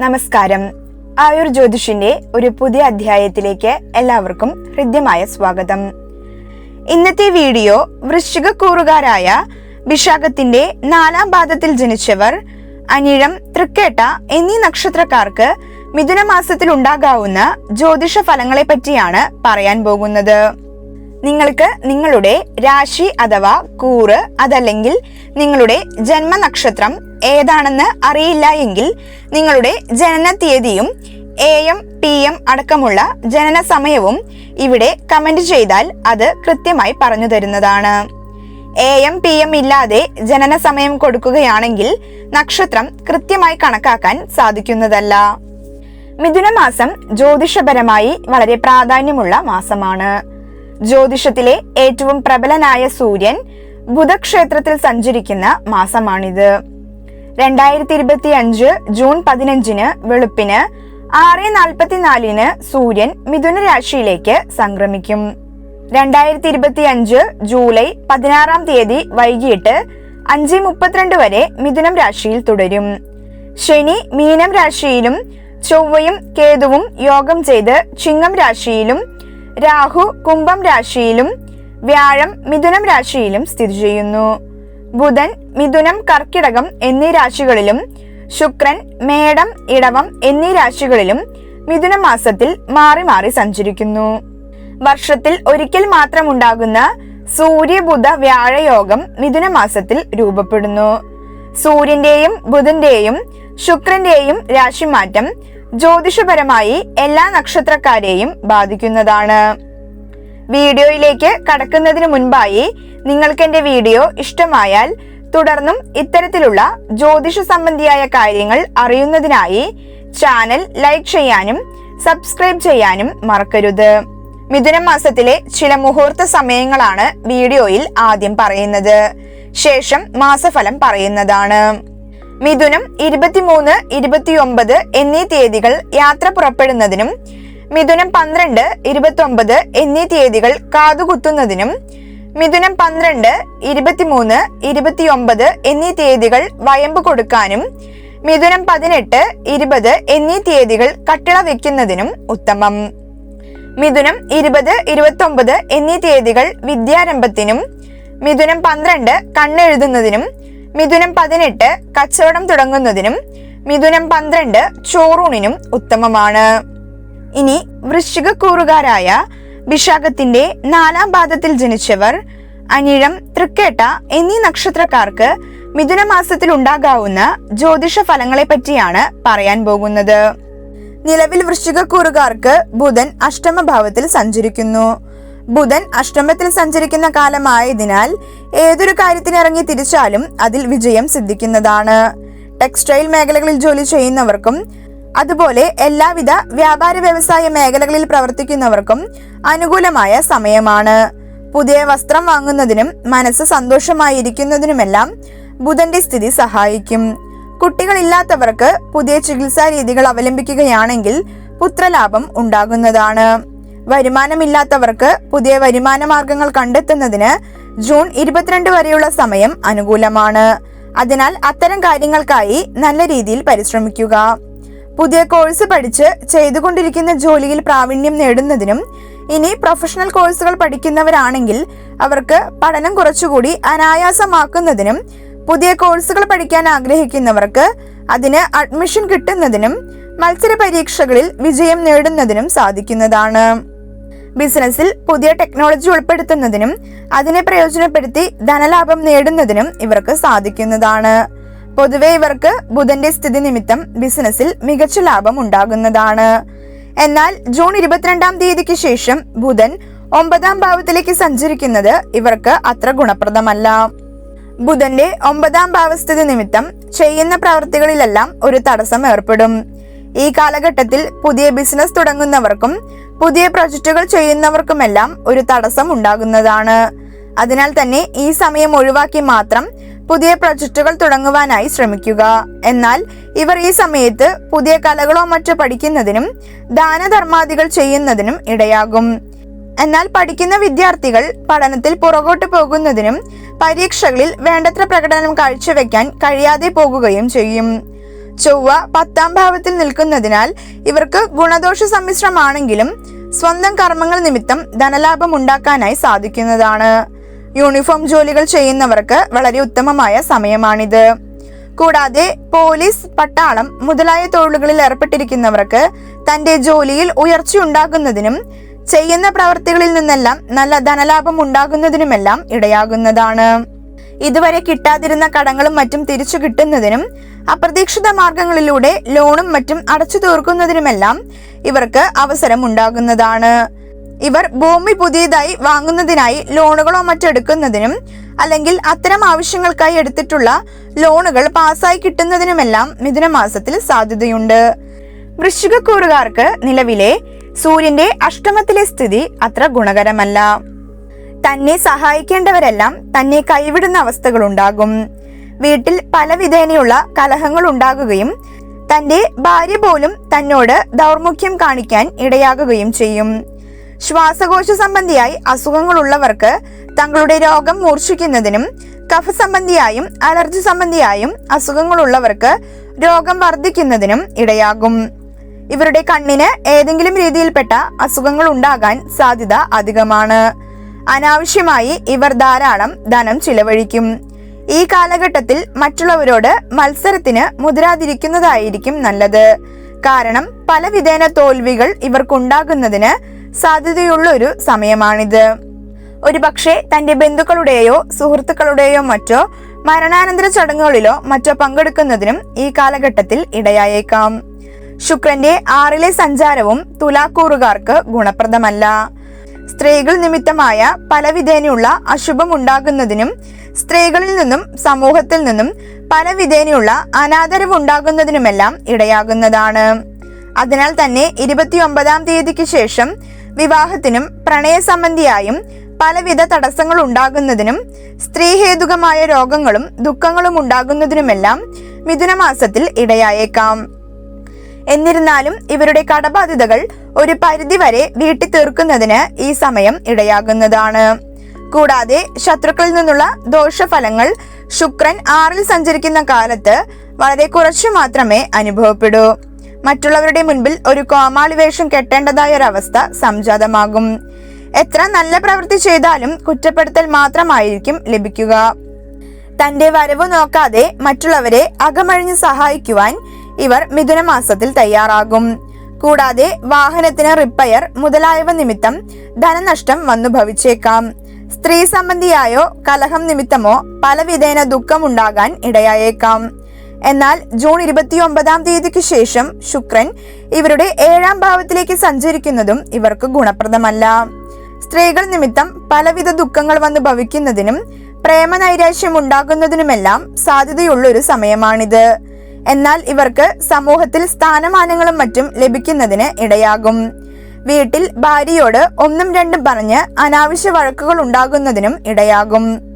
നമസ്കാരം. ആയുർ ജ്യോതിഷിന്റെ ഒരു പുതിയ അധ്യായത്തിലേക്ക് എല്ലാവർക്കും ഹൃദ്യമായ സ്വാഗതം. ഇന്നത്തെ വീഡിയോ വൃശ്ചിക കൂറുകാരായ വിശാഖത്തിന്റെ നാലാം പാദത്തിൽ ജനിച്ചവർ അനിഴം തൃക്കേട്ട എന്നീ നക്ഷത്രക്കാർക്ക് മിഥുന മാസത്തിൽ ഉണ്ടാകാവുന്ന ജ്യോതിഷ ഫലങ്ങളെ പറ്റിയാണ് പറയാൻ പോകുന്നത്. നിങ്ങൾക്ക് നിങ്ങളുടെ രാശി അഥവാ കൂറ് അതല്ലെങ്കിൽ നിങ്ങളുടെ ജന്മനക്ഷത്രം ഏതാണെന്ന് അറിയില്ല എങ്കിൽ നിങ്ങളുടെ ജനന തീയതിയും എ എം പി എം അടക്കമുള്ള ജനന സമയവും ഇവിടെ കമന്റ് ചെയ്താൽ അത് കൃത്യമായി പറഞ്ഞു തരുന്നതാണ്. എ എം പി എം ഇല്ലാതെ ജനന സമയം കൊടുക്കുകയാണെങ്കിൽ നക്ഷത്രം കൃത്യമായി കണക്കാക്കാൻ സാധിക്കുന്നതല്ല. മിഥുനമാസം ജ്യോതിഷപരമായി വളരെ പ്രാധാന്യമുള്ള മാസമാണ്. ജ്യോതിഷത്തിലെ ഏറ്റവും പ്രബലനായ സൂര്യൻ ബുധക്ഷേത്രത്തിൽ സഞ്ചരിക്കുന്ന മാസമാണിത്. രണ്ടായിരത്തി ഇരുപത്തി അഞ്ച് ജൂൺ പതിനഞ്ചിന് വെളുപ്പിന് ആറ് നാൽപ്പത്തിനാലിന് സൂര്യൻ മിഥുന രാശിയിലേക്ക് സംക്രമിക്കും. രണ്ടായിരത്തി ഇരുപത്തി അഞ്ച് ജൂലൈ പതിനാറാം തീയതി വൈകിട്ട് അഞ്ച് മുപ്പത്തിരണ്ട് വരെ മിഥുനം രാശിയിൽ തുടരും. ശനി മീനം രാശിയിലും ചൊവ്വയും കേതുവും യോഗം ചെയ്ത് ചിങ്ങം രാശിയിലും രാഹു കുംഭം രാശിയിലും വ്യാഴം മിഥുനം രാശിയിലും സ്ഥിതി ചെയ്യുന്നു. ബുധൻ മിഥുനം കർക്കിടകം എന്നീ രാശികളിലും ശുക്രൻ മേടം ഇടവം എന്നീ രാശികളിലും മിഥുന മാസത്തിൽ മാറി മാറി സഞ്ചരിക്കുന്നു. വർഷത്തിൽ ഒരിക്കൽ മാത്രമുണ്ടാകുന്ന സൂര്യ സൂര്യബുധ വ്യാഴയോഗം മിഥുന മാസത്തിൽ രൂപപ്പെടുന്നു. സൂര്യന്റെയും ബുധന്റെയും ശുക്രന്റെയും രാശിമാറ്റം ജ്യോതിഷപരമായി എല്ലാ നക്ഷത്രക്കാരെയും ബാധിക്കുന്നതാണ്. വീഡിയോയിലേക്ക് കടക്കുന്നതിന് മുൻപായി നിങ്ങൾക്ക് എന്റെ വീഡിയോ ഇഷ്ടമായാൽ തുടർന്നും ഇത്തരത്തിലുള്ള ജ്യോതിഷ സംബന്ധിയായ കാര്യങ്ങൾ അറിയുന്നതിനായി ചാനൽ ലൈക്ക് ചെയ്യാനും സബ്സ്ക്രൈബ് ചെയ്യാനും മറക്കരുത്. മിഥുനം മാസത്തിലെ ചില മുഹൂർത്ത സമയങ്ങളാണ് വീഡിയോയിൽ ആദ്യം പറയുന്നത്. ശേഷം മാസഫലം പറയുന്നതാണ്. മിഥുനം ഇരുപത്തിമൂന്ന് ഇരുപത്തിയൊമ്പത് എന്നീ തീയതികൾ യാത്ര പുറപ്പെടുന്നതിനും മിഥുനം പന്ത്രണ്ട് ഇരുപത്തൊമ്പത് എന്നീ തീയതികൾ കാതുകുത്തുന്നതിനും മിഥുനം പന്ത്രണ്ട് ഇരുപത്തിമൂന്ന് ഇരുപത്തിയൊമ്പത് എന്നീ തീയതികൾ വയമ്പ് കൊടുക്കാനും മിഥുനം പതിനെട്ട് ഇരുപത് എന്നീ തീയതികൾ കട്ടിള വെക്കുന്നതിനും ഉത്തമം. മിഥുനം ഇരുപത് ഇരുപത്തൊമ്പത് എന്നീ തീയതികൾ വിദ്യാരംഭത്തിനും മിഥുനം പന്ത്രണ്ട് കണ്ണെഴുതുന്നതിനും മിഥുനം പതിനെട്ട് കച്ചവടം തുടങ്ങുന്നതിനും മിഥുനം പന്ത്രണ്ട് ചോറൂണിനും ഉത്തമമാണ്. ഇനി വൃശ്ചിക കൂറുകാരായ വിശാഖത്തിന്റെ നാലാം പാദത്തിൽ ജനിച്ചവർ അനിഴം തൃക്കേട്ട എന്നീ നക്ഷത്രക്കാർക്ക് മിഥുന മാസത്തിൽ ഉണ്ടാകാവുന്ന ജ്യോതിഷ ഫലങ്ങളെ പറ്റിയാണ് പറയാൻ പോകുന്നത്. നിലവിൽ വൃശ്ചികക്കൂറുകാർക്ക് ബുധൻ അഷ്ടമഭാവത്തിൽ സഞ്ചരിക്കുന്നു. ബുധൻ അഷ്ടമത്തിൽ സഞ്ചരിക്കുന്ന കാലമായതിനാൽ ഏതൊരു കാര്യത്തിനിറങ്ങി തിരിച്ചാലും അതിൽ വിജയം സിദ്ധിക്കുന്നതാണ്. ടെക്സ്റ്റൈൽ മേഖലകളിൽ ജോലി ചെയ്യുന്നവർക്കും അതുപോലെ എല്ലാവിധ വ്യാപാര വ്യവസായ മേഖലകളിൽ പ്രവർത്തിക്കുന്നവർക്കും അനുകൂലമായ സമയമാണ്. പുതിയ വസ്ത്രം വാങ്ങുന്നതിനും മനസ്സ് സന്തോഷമായിരിക്കുന്നതിനുമെല്ലാം ബുധന്റെ സ്ഥിതി സഹായിക്കും. കുട്ടികളില്ലാത്തവർക്ക് പുതിയ ചികിത്സാ രീതികൾ അവലംബിക്കുകയാണെങ്കിൽ പുത്രലാഭം ഉണ്ടാകുന്നതാണ്. വരുമാനമില്ലാത്തവർക്ക് പുതിയ വരുമാന മാർഗങ്ങൾ കണ്ടെത്തുന്നതിന് ജൂൺ ഇരുപത്തിരണ്ട് വരെയുള്ള സമയം അനുകൂലമാണ്. അതിനാൽ അത്തരം കാര്യങ്ങൾക്കായി നല്ല രീതിയിൽ പരിശ്രമിക്കുക. പുതിയ കോഴ്സ് പഠിച്ച് ചെയ്തുകൊണ്ടിരിക്കുന്ന ജോലിയിൽ പ്രാവീണ്യം നേടുന്നതിനും ഇനി പ്രൊഫഷണൽ കോഴ്സുകൾ പഠിക്കുന്നവരാണെങ്കിൽ അവർക്ക് പഠനം കുറച്ചുകൂടി അനായാസമാക്കുന്നതിനും പുതിയ കോഴ്സുകൾ പഠിക്കാൻ ആഗ്രഹിക്കുന്നവർക്ക് അതിന് അഡ്മിഷൻ കിട്ടുന്നതിനും മത്സര പരീക്ഷകളിൽ വിജയം നേടുന്നതിനും സാധിക്കുന്നതാണ്. ബിസിനസ്സിൽ പുതിയ ടെക്നോളജി ഉൾപ്പെടുത്തുന്നതിനും അതിനെ പ്രയോജനപ്പെടുത്തി ധനലാഭം നേടുന്നതിനും ഇവർക്ക് സാധിക്കുന്നതാണ്. പൊതുവെ ഇവർക്ക് ബുധന്റെ സ്ഥിതി നിമിത്തം ബിസിനസ്സിൽ മികച്ച ലാഭം ഉണ്ടാകുന്നതാണ്. എന്നാൽ ജൂൺ ഇരുപത്തിരണ്ടാം തീയതിക്ക് ശേഷം ബുധൻ ഒമ്പതാം ഭാവത്തിലേക്ക് സഞ്ചരിക്കുന്നത് ഇവർക്ക് അത്ര ഗുണപ്രദമല്ല. ബുധന്റെ ഒമ്പതാം ഭാവസ്ഥിതി നിമിത്തം ചെയ്യുന്ന പ്രവർത്തികളിലെല്ലാം ഒരു തടസ്സം ഏർപ്പെടും. ഈ കാലഘട്ടത്തിൽ പുതിയ ബിസിനസ് തുടങ്ങുന്നവർക്കും പുതിയ പ്രൊജക്റ്റുകൾ ചെയ്യുന്നവർക്കുമെല്ലാം ഒരു തടസ്സം ഉണ്ടാകുന്നതാണ്. അതിനാൽ തന്നെ ഈ സമയം ഒഴിവാക്കി മാത്രം പുതിയ പ്രൊജക്റ്റുകൾ തുടങ്ങുവാനായി ശ്രമിക്കുക. എന്നാൽ ഇവർ ഈ സമയത്ത് പുതിയ കലകളോ മറ്റോ പഠിക്കുന്നതിനും ദാനധർമാദികൾ ചെയ്യുന്നതിനും ഇടയാകും. എന്നാൽ പഠിക്കുന്ന വിദ്യാർത്ഥികൾ പഠനത്തിൽ പുറകോട്ട് പോകുന്നതിനും പരീക്ഷകളിൽ വേണ്ടത്ര പ്രകടനം കാഴ്ചവെക്കാൻ കഴിയാതെ പോകുകയും ചെയ്യും. ചൊവ്വ പത്താം ഭാവത്തിൽ നിൽക്കുന്നതിനാൽ ഇവർക്ക് ഗുണദോഷ സമ്മിശ്രമാണെങ്കിലും സ്വന്തം കർമ്മങ്ങൾ നിമിത്തം ധനലാഭം ഉണ്ടാക്കാനായി സാധിക്കുന്നതാണ്. യൂണിഫോം ജോലികൾ ചെയ്യുന്നവർക്ക് വളരെ ഉത്തമമായ സമയമാണിത്. കൂടാതെ പോലീസ് പട്ടാളം മുതലായ തൊഴിലുകളിൽ ഏർപ്പെട്ടിരിക്കുന്നവർക്ക് തന്റെ ജോലിയിൽ ഉയർച്ചയുണ്ടാകുന്നതിനും ചെയ്യുന്ന പ്രവർത്തികളിൽ നിന്നെല്ലാം നല്ല ധനലാഭം ഉണ്ടാകുന്നതിനുമെല്ലാം ഇടയാകുന്നതാണ്. ഇതുവരെ കിട്ടാതിരുന്ന കടങ്ങളും മറ്റും തിരിച്ചു കിട്ടുന്നതിനും അപ്രതീക്ഷിത മാർഗങ്ങളിലൂടെ ലോണും മറ്റും അടച്ചു തീർക്കുന്നതിനുമെല്ലാം ഇവർക്ക് അവസരം ഉണ്ടാകുന്നതാണ് ഇവർ ഭൂമി പുതിയതായി വാങ്ങുന്നതിനായി ലോണുകളോ മറ്റെടുക്കുന്നതിനും അല്ലെങ്കിൽ അത്തരം ആവശ്യങ്ങൾക്കായി എടുത്തിട്ടുള്ള ലോണുകൾ പാസ്സായി കിട്ടുന്നതിനുമെല്ലാം മിഥുനമാസത്തിൽ സാധ്യതയുണ്ട്. വൃശ്ചികക്കൂറുകാർക്ക് നിലവിലെ സൂര്യന്റെ അഷ്ടമത്തിലെ സ്ഥിതി അത്ര ഗുണകരമല്ല. തന്നെ സഹായിക്കേണ്ടവരെല്ലാം തന്നെ കൈവിടുന്ന അവസ്ഥകളുണ്ടാകും വീട്ടിൽ പല വിധേനയുള്ള കലഹങ്ങൾ ഉണ്ടാകുകയും തന്റെ ഭാര്യ പോലും തന്നോട് ദൗർമുഖ്യം കാണിക്കാൻ ഇടയാകുകയും ചെയ്യും. ശ്വാസകോശ സംബന്ധിയായി അസുഖങ്ങളുള്ളവർക്ക് തങ്ങളുടെ രോഗം മൂർച്ഛിക്കുന്നതിനും കഫ സംബന്ധിയായും അലർജി സംബന്ധിയായും അസുഖങ്ങളുള്ളവർക്ക് രോഗം വർദ്ധിക്കുന്നതിനും ഇടയാകും. ഇവരുടെ കണ്ണിന് ഏതെങ്കിലും രീതിയിൽപ്പെട്ട അസുഖങ്ങൾ ഉണ്ടാകാൻ സാധ്യത അധികമാണ്. അനാവശ്യമായി ഇവർ ധാരാളം ധനം ചിലവഴിക്കും. ഈ കാലഘട്ടത്തിൽ മറ്റുള്ളവരോട് മത്സരത്തിന് മുതിരാതിരിക്കുന്നതായിരിക്കും നല്ലത്. കാരണം പല വിധേന തോൽവികൾ ഇവർക്കുണ്ടാകുന്നതിന് സാധ്യതയുള്ള ഒരു സമയമാണിത് ഒരുപക്ഷെ തന്റെ ബന്ധുക്കളുടെയോ സുഹൃത്തുക്കളുടെയോ മറ്റോ മരണാനന്തര ചടങ്ങുകളിലോ മറ്റോ പങ്കെടുക്കുന്നതിനും ഈ കാലഘട്ടത്തിൽ ഇടയായേക്കാം. ശുക്രന്റെ ആറിലെ സഞ്ചാരവും തുലാക്കൂറുകാർക്ക് ഗുണപ്രദമല്ല. സ്ത്രീകൾ നിമിത്തമായ പലവിധേനയുള്ള അശുഭം ഉണ്ടാകുന്നതിനും സ്ത്രീകളിൽ നിന്നും സമൂഹത്തിൽ നിന്നും പലവിധേനയുള്ള അനാദരവ് ഉണ്ടാകുന്നതിനുമെല്ലാം ഇടയാകുന്നതാണ്. അതിനാൽ തന്നെ ഇരുപത്തിയൊമ്പതാം തീയതിക്ക് ശേഷം വിവാഹത്തിനും പ്രണയസംബന്ധിയായും പലവിധ തടസ്സങ്ങൾ ഉണ്ടാകുന്നതിനും സ്ത്രീഹേതുകമായ രോഗങ്ങളും ദുഃഖങ്ങളും ഉണ്ടാകുന്നതിനുമെല്ലാം മിഥുനമാസത്തിൽ ഇടയായേക്കാം. എന്നിരുന്നാലും ഇവരുടെ കടബാധ്യതകൾ ഒരു പരിധിവരെ വീട്ടി തീർക്കുന്നതിന് ഈ സമയം ഇടയാകുന്നതാണ്. കൂടാതെ ശത്രുക്കളിൽ നിന്നുള്ള ദോഷഫലങ്ങൾ ശുക്രൻ ആറിൽ സഞ്ചരിക്കുന്ന കാലത്ത് വളരെ കുറച്ചു മാത്രമേ അനുഭവപ്പെടൂ. മറ്റുള്ളവരുടെ മുൻപിൽ ഒരു കോമാളി വേഷം കെട്ടേണ്ടതായ അവസ്ഥ സംജാതമാകും. എത്ര നല്ല പ്രവൃത്തി ചെയ്താലും കുറ്റപ്പെടുത്തൽ മാത്രമായിരിക്കും ലഭിക്കുക. തന്റെ വരവ് നോക്കാതെ മറ്റുള്ളവരെ അകമഴിഞ്ഞ് സഹായിക്കുവാൻ ഇവർ മിഥുനമാസത്തിൽ തയ്യാറാകും. കൂടാതെ വാഹനത്തിന് റിപ്പയർ മുതലായവ നിമിത്തം ധനനഷ്ടം വന്നു ഭവിച്ചേക്കാം. സ്ത്രീ സംബന്ധിയായോ കലഹം നിമിത്തമോ പലവിധേന ദുഃഖമുണ്ടാകാൻ ഇടയായേക്കാം. എന്നാൽ ജൂൺ ഇരുപത്തിയൊമ്പതാം തീയതിക്ക് ശേഷം ശുക്രൻ ഇവരുടെ ഏഴാം ഭാവത്തിലേക്ക് സഞ്ചരിക്കുന്നതും ഇവർക്ക് ഗുണപ്രദമല്ല. സ്ത്രീകൾ നിമിത്തം പലവിധ ദുഃഖങ്ങൾ വന്ന് ഭവിക്കുന്നതിനും പ്രേമനൈരാശ്യം ഉണ്ടാകുന്നതിനുമെല്ലാം സാധ്യതയുള്ള ഒരു സമയമാണിത്. എന്നാൽ ഇവർക്ക് സമൂഹത്തിൽ സ്ഥാനമാനങ്ങളും മറ്റും ലഭിക്കുന്നതിന് ഇടയാകും. വീട്ടിൽ ഭാര്യയോട് ഒന്നും രണ്ടും പറഞ്ഞ് അനാവശ്യ വഴക്കുകൾ ഉണ്ടാകുന്നതിനും ഇടയാകും.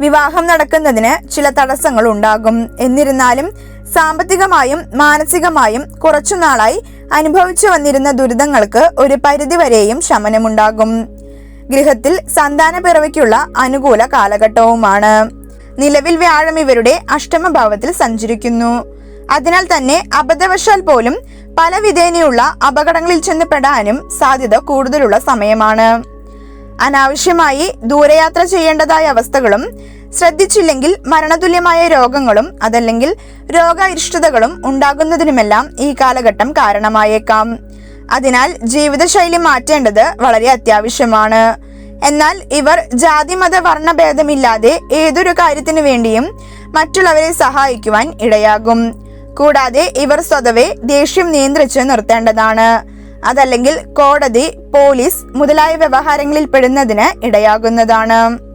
വിവാഹം നടക്കുന്നതിന് ചില തടസ്സങ്ങൾ ഉണ്ടാകും എന്നിരുന്നാലും സാമ്പത്തികമായും മാനസികമായും കുറച്ചുനാളായി അനുഭവിച്ചു വന്നിരുന്ന ദുരിതങ്ങൾക്ക് ഒരു പരിധിവരെയും ശമനമുണ്ടാകും. ഗൃഹത്തിൽ സന്താന പിറവിക്കുള്ള അനുകൂല കാലഘട്ടവുമാണ്. നിലവിൽ വ്യാഴം ഇവരുടെ അഷ്ടമഭാവത്തിൽ സഞ്ചരിക്കുന്നു. അതിനാൽ തന്നെ അബദ്ധവശാൽ പോലും പല വിധേനയുള്ള അപകടങ്ങളിൽ ചെന്ന് പെടാനും സാധ്യത കൂടുതലുള്ള സമയമാണ്. അനാവശ്യമായി ദൂരയാത്ര ചെയ്യേണ്ടതായ അവസ്ഥകളും ശ്രദ്ധിച്ചില്ലെങ്കിൽ മരണതുല്യമായ രോഗങ്ങളും അതല്ലെങ്കിൽ രോഗാരിഷ്ടതകളും ഉണ്ടാകുന്നതിനുമെല്ലാം ഈ കാലഘട്ടം കാരണമായേക്കാം. അതിനാൽ ജീവിതശൈലി മാറ്റേണ്ടത് വളരെ അത്യാവശ്യമാണ്. എന്നാൽ ഇവർ ജാതിമത വർണഭേദമില്ലാതെ ഏതൊരു കാര്യത്തിനു വേണ്ടിയും മറ്റുള്ളവരെ സഹായിക്കുവാൻ ഇടയാകും. കൂടാതെ ഇവർ സ്വതവേ ദേഷ്യം നിയന്ത്രിച്ച് നിർത്തേണ്ടതാണ്. അതല്ലെങ്കിൽ കോടതി പോലീസ് മുതലായ വ്യവഹാരങ്ങളിൽ പെടുന്നതിന് ഇടയാകുന്നതാണ്.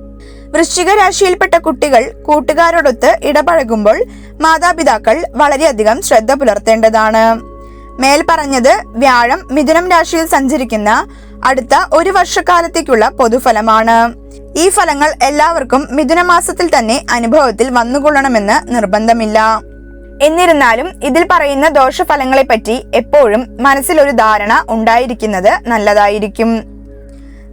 വൃശ്ചിക രാശിയിൽപ്പെട്ട കുട്ടികൾ കൂട്ടുകാരോടൊത്ത് ഇടപഴകുമ്പോൾ മാതാപിതാക്കൾ വളരെയധികം ശ്രദ്ധ പുലർത്തേണ്ടതാണ്. മേൽ പറഞ്ഞത് വ്യാഴം മിഥുനം രാശിയിൽ സഞ്ചരിക്കുന്ന അടുത്ത ഒരു വർഷക്കാലത്തേക്കുള്ള പൊതുഫലമാണ്. ഈ ഫലങ്ങൾ എല്ലാവർക്കും മിഥുനമാസത്തിൽ തന്നെ അനുഭവത്തിൽ വന്നുകൊള്ളണമെന്ന് നിർബന്ധമില്ല. എന്നിരുന്നാലും ഇതിൽ പറയുന്ന ദോഷഫലങ്ങളെപ്പറ്റി എപ്പോഴും മനസ്സിലൊരു ധാരണ ഉണ്ടായിരിക്കുന്നത് നല്ലതായിരിക്കും.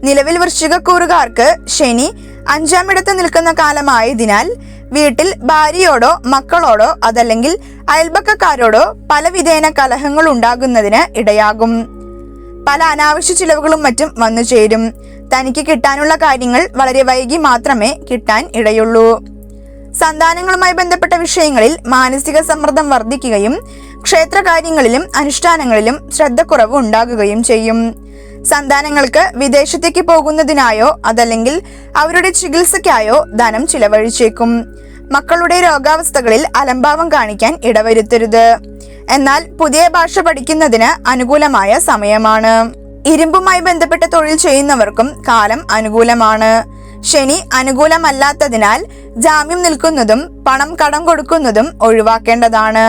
നിലവിൽ വൃശ്ചികക്കൂറുകാർക്ക് ശനി അഞ്ചാം ഇടത്ത് നിൽക്കുന്ന കാലമായതിനാൽ വീട്ടിൽ ഭാര്യയോടോ മക്കളോടോ അതല്ലെങ്കിൽ അയൽപക്കക്കാരോടോ പല വിധേന കലഹങ്ങൾ ഉണ്ടാകുന്നതിന് ഇടയാകും. പല അനാവശ്യ ചിലവുകളും മറ്റും വന്നു ചേരും. തനിക്ക് കിട്ടാനുള്ള കാര്യങ്ങൾ വളരെ വൈകി മാത്രമേ കിട്ടാൻ ഇടയുള്ളൂ. സന്താനങ്ങളുമായി ബന്ധപ്പെട്ട വിഷയങ്ങളിൽ മാനസിക സമ്മർദ്ദം വർദ്ധിക്കുകയും ക്ഷേത്രകാര്യങ്ങളിലും അനുഷ്ഠാനങ്ങളിലും ശ്രദ്ധക്കുറവ് ഉണ്ടാകുകയും ചെയ്യും. സന്താനങ്ങൾക്ക് വിദേശത്തേക്ക് പോകുന്നതിനായോ അതല്ലെങ്കിൽ അവരുടെ ചികിത്സയ്ക്കായോ ധനം ചിലവഴിച്ചേക്കും. മക്കളുടെ രോഗാവസ്ഥകളിൽ അലംഭാവം കാണിക്കാൻ ഇടവരുത്തരുത്. എന്നാൽ പുതിയ ഭാഷ പഠിക്കുന്നതിന് അനുകൂലമായ സമയമാണ്. ഇരുമ്പുമായി ബന്ധപ്പെട്ട തൊഴിൽ ചെയ്യുന്നവർക്കും കാലം അനുകൂലമാണ്. ശനി അനുകൂലമല്ലാത്തതിനാൽ ജാമ്യം നിൽക്കുന്നതും പണം കടം കൊടുക്കുന്നതും ഒഴിവാക്കേണ്ടതാണ്.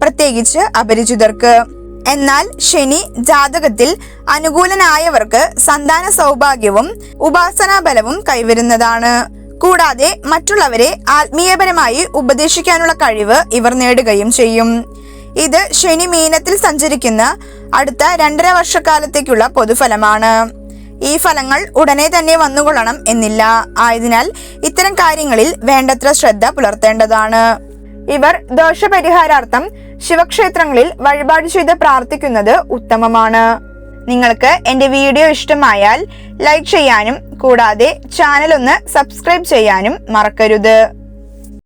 പ്രത്യേകിച്ച് അപരിചിതർക്ക്. എന്നാൽ ശനി ജാതകത്തിൽ അനുകൂലനായവർക്ക് സന്താന സൗഭാഗ്യവും ഉപാസനാ ബലവും കൈവരുന്നതാണ്. കൂടാതെ മറ്റുള്ളവരെ ആത്മീയപരമായി ഉപദേശിക്കാനുള്ള കഴിവ് ഇവർ നേടുകയും ചെയ്യും. ഇത് ശനി മീനത്തിൽ സഞ്ചരിക്കുന്ന അടുത്ത രണ്ടര വർഷക്കാലത്തേക്കുള്ള പൊതുഫലമാണ്. ഈ ഫലങ്ങൾ ഉടനെ തന്നെ വന്നുകൊള്ളണം എന്നില്ല. ആയതിനാൽ ഇത്തരം കാര്യങ്ങളിൽ വേണ്ടത്ര ശ്രദ്ധ പുലർത്തേണ്ടതാണ്. ഇവർ ദോഷപരിഹാരാർത്ഥം ശിവക്ഷേത്രങ്ങളിൽ വഴിപാട് ചെയ്ത് പ്രാർത്ഥിക്കുന്നത് ഉത്തമമാണ്. നിങ്ങൾക്ക് എന്റെ വീഡിയോ ഇഷ്ടമായാൽ ലൈക്ക് ചെയ്യാനും കൂടാതെ ചാനൽ ഒന്ന് സബ്സ്ക്രൈബ് ചെയ്യാനും മറക്കരുത്.